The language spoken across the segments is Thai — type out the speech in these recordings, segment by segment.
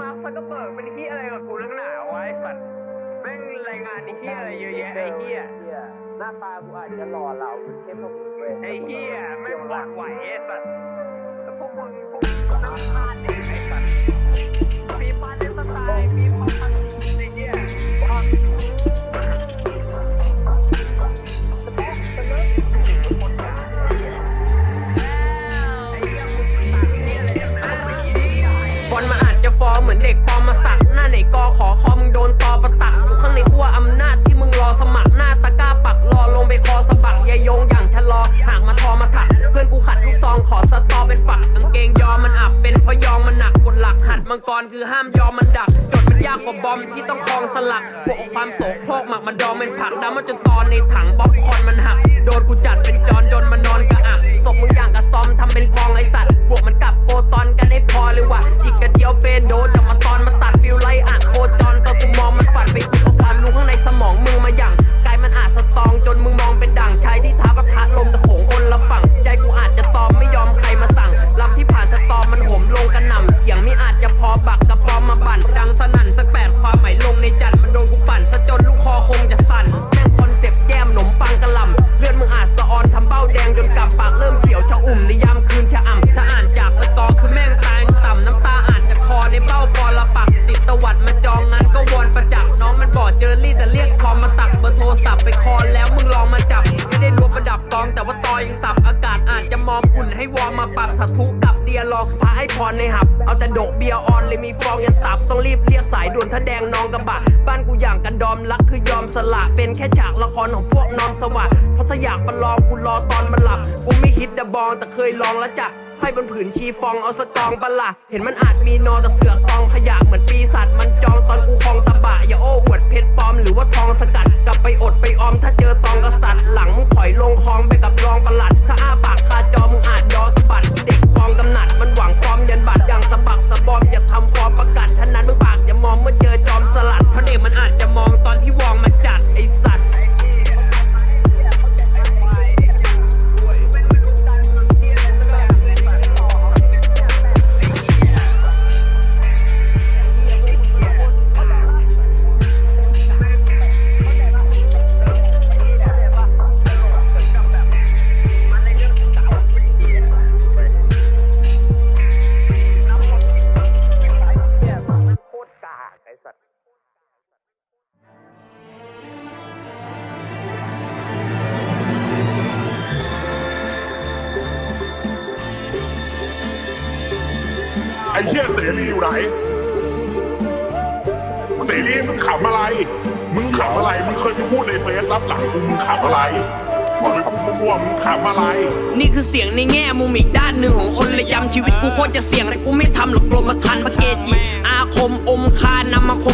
มาร์คซักเกอร์เบิร์กเป็นเฮียอะไรกับกูนักหนาวะไอสัตว์แม่งรายงานไอ้เฮียอะไรเยอะแยะไอ้เฮียหน้าตากูอาจจะหล่อเหลาเหมือนเข้มกว่ามึงเว้ยไอ้เฮียแม่งหวั่นไหวไอ้สัตว์แล้วพวกมึงพวกมึงก็น้ำตาลเด็กไอ้สัตว์ฟีฟันเดนสไตล์ฟีฟัน เหมือนเด็กปอมมาสัก หน้าไหนกอขอคอมึงโดนตอประตัก อยู่ข้างในขั้วอำนาจที่มึงรอสมัครหน้าตะกร้าปักรอลงไปคอสะบักยาโยงอย่างชะลอหากมาทอมาถัก เพื่อนกูขัดลูกซองขอสตอเป็นฝักกางเกงยอมมันอับเป็นเพราะยองมันหนักกดหลักหัดมังกรคือห้ามยอมมันดัก จดมันยากกว่าบอมที่ต้องคลองสลักบวกความโสโครกหมักมันดองเป็นผักดำมันจนตอนในถังบ๊อบคอนมันหักโดนกูจัดเป็นจอนจนมันนอนกระอักศพมึงอย่างกระซอมทำเป็นกองไอสัตว อเลยว่ะหยิกกระเจียวเปโดจะมาตอนมาตัดฟิลไลอะโคจรตอนกูมองมันฝันไปขุดเอาความรู้ข้างในสมองมึงมาอย่างกายมันอาจสตองจนมึงมองเป็นด่างชายที่ท้าปะทะลมตะโขงคนละฝั่ง ใจกูอาจจะตอมไม่ยอมใครมาสั่งลำที่ผ่านสตอมมันโหมลงกระหน่ำเขียงไม่อาจจะพอบักกระปอมมาบั่นดังสนั่นสักแปดความหมายลงในจันทร์มันโดนกูปั่นซะจนลูกคอคงจะสั่นแม่งคอนเซปต์แยมหนมปังกระลำเลือดมึงอาจสะออนทำเบ้าแดงจนกลับปากเริ่มเขียวชะอุ่มในยาม พรในหับ เอาแต่โดกเบียร์ออนเลยมีฟองยันตับ ต้องรีบเรียกสายด่วนถ้าแดงนองกระบะ บ้านกูอย่างกันดอมรักคือยอมสละ เป็นแค่ฉากละครของพวกนอนสวัสดิ์เพราะถ้าอยากประลองกูรอตอนมันหลับ กูไม่คิดจะบองแต่เคยลองแล้วจ้ะให้บนผืนชีฟองเอาสตองปะละเห็นมันอาจมีนอแต่เสือกกองขยะเหมือนปีศาจมันจองตอนกูคลองตะบะอย่าโอ้อวดเพชรปลอมหรือว่าทองสกัด กลับไปอดไปออมถ้าเจอตองกษัตริย์หลังมึงถอยลงคลองไปกับรองป เหี้ยเสรีอยู่ไหนเสรีมึงขำอะไร มึงขำอะไร มึงเคยไปพูดในเฟซรับหลังกูมึงขำอะไรบอกเลยกูกลัวมึงขำอะไร นี่คือเสียงในแง่มุมอีกด้านหนึ่งของคนระยำชีวิตกูโคตรจะเสี่ยงแต่กูไม่ทำหรอกกลมมาทันพระเกจิ อาคมอมคานำมาค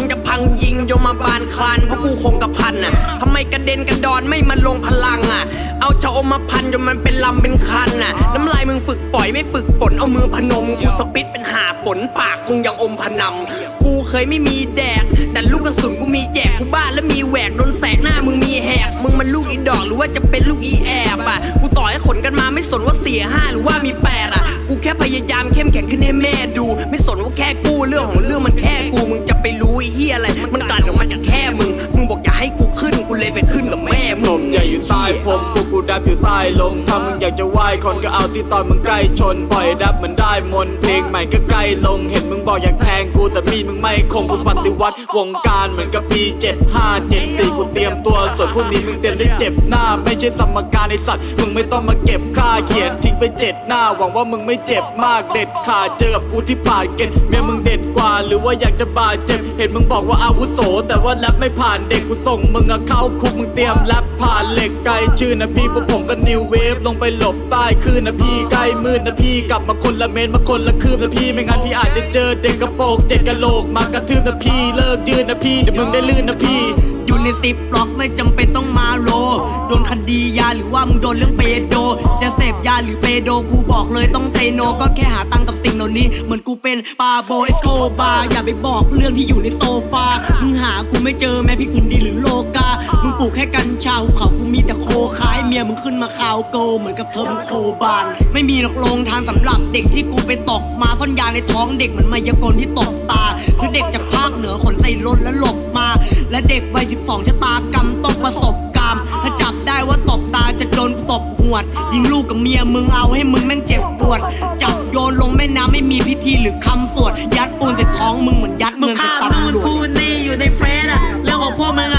ยิงยมมาบานคลานเพราะกูคงกระพันน่ะทำไมกระเด็นกระดอนไม่มาลงพลังอะ เอาชะอมมาพันจนมันเป็นลำเป็นคันน่ะ น้ำลายมึงฝึกฝอยไม่ฝึกฝนเอามือพนม กูสปิดเป็นหาฝนปากมึงยังอมพนำกูเคยไม่มีแดก แต่ลูกกระสุนกูมีแจกกูบ้าแล้วมีแหวกโดนแสกหน้ามึงมีแหก มึงมันลูกอีดอกหรือว่าจะเป็นลูกอีแอบอะ กูต่อให้ขนกันมาไม่สนว่าเสียห้าหรือว่ามีแปดอะ กูแค่พยายามเข้มแข็งขึ้นให้แม่ดู ไม่สนว่าแค่กูเรื่องของเรื่องมันแค่กูมึง เฮียอะไร มันกลั่นออกมาจากแค่มึง มึงบอกอย่าให้กูขึ้น กูเลยไปขึ้นกับแม่มึศพใหญ่อยู่ใต้ผมกู บอยู่ใต้ลงถ้ามึงอยากจะไหว้คนก็เอาที่ตอนมึงใกล้ชนปล่อยดับมันได้มนเพลงใหม่ก็ใกล้ลง เห็นมึงบอกอยากแทงกูแต่มีมึงไม่คงกูปฏิวัติวงการเหมือนกับปี75 74กูเตรียมตัวส่วนพวกนี้มึงเตรียมได้เจ็บหน้า ไม่ใช่สมการในสัตว์มึงไม่ต้องมาเก็บค่าเขียนทิ้งไปเจ็ดหน้าหวังว่ามึงไม่เจ็บมากเด็ดขาดเจอกับกูที่ผ่านเกณฑ์เมียมึงเด็ดกว่าหรือว่าอยากจะบาดเจ็บเห็นมึงบอกว่าอาวุโส แต่ว่าแรปไม่ผ่านเด็กกูส่งมึงเข้าคุกมึงเตรียมแรปผ่านเหล็กไกลชื่อนะพี่พวกผมก็นิวเวฟลงไปหลบใต้คืนนะพี่ใกล้มืดนะพี่กลับมาคนละเมนมาคนละคืบนะพี่ไม่งั้นพี่อาจจะเจอเด็กกระโปรงเจ็ดกะโหลกมากระทืบนะพี่เลิกยืนนะพี่เดี๋ยวมึงได้ลื่นนะพี่อยู่ในซิปล็อกไม่จำเป็นต้องมาโรโดนคดียาหรือว่ามึงโดนเรื่องเปโด จะเสพยาหรือเปโดกูบอกเลยต้องเซโน ก็แค่หาตังค์กับสิ่งเหล่านี้ เหมือนกูเป็นปาโบเอสโคบาอย่าไปบอกเรื่องที่อยู่ในโซฟามึงหากูไม่เจอแม้พี่คุณดีหรือโลกามึงปลูกแค่กัญชาหุบเขากูมีแต่โคคายเมียมึงขึ้นมาคาวโกเหมือนกับเธอมึงโคบาน ไม่มีหรอกโรงทางสำหรับเด็กที่กูไปตกมาซ่อนยาในท้องเด็กเหมือนมายากลที่ตกตา คือเด็กจากภาคเหนือขนใส่รถแล้วหลบมา และเด็กวัย12ชะตากรรมต้องประสบกรรมถ้าจับได้ว่าตบตาจะโดนกูตบหวด ยิงลูกกับเมียมึงเอาให้มึงแม่งเจ็บปวด จับโยนลงแม่น้ำไม่มีพิธีหรือคำสวด ยัดปูนใส่ท้องมึงเหมือนยัดมึเงิงนใส่ภาพนู่นตำรวจพูดนี่อยู่ในเฟซอะเรื่องของพวกมึงอะ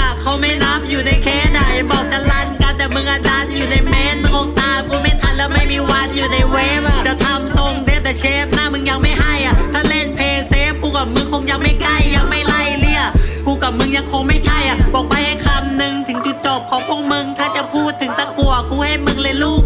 อยู่ในเมนมึงคงตามกูไม่ทันแล้วไม่มีวันอยู่ในเวฟอะจะทำทรงเดฟแต่เชฟหน้ามึงยังไม่ให้อะถ้าเล่นเพย์เซฟกูกับมึงคงยังไม่ใกล้ยังไม่ไล่เลี่ยกูกับมึงยังคงไม่ใช่อะบอกไปให้คำหนึ่งถึงจุดจบของพวกมึงถ้าจะพูดถึงตะกัวกูให้มึงเลยลูก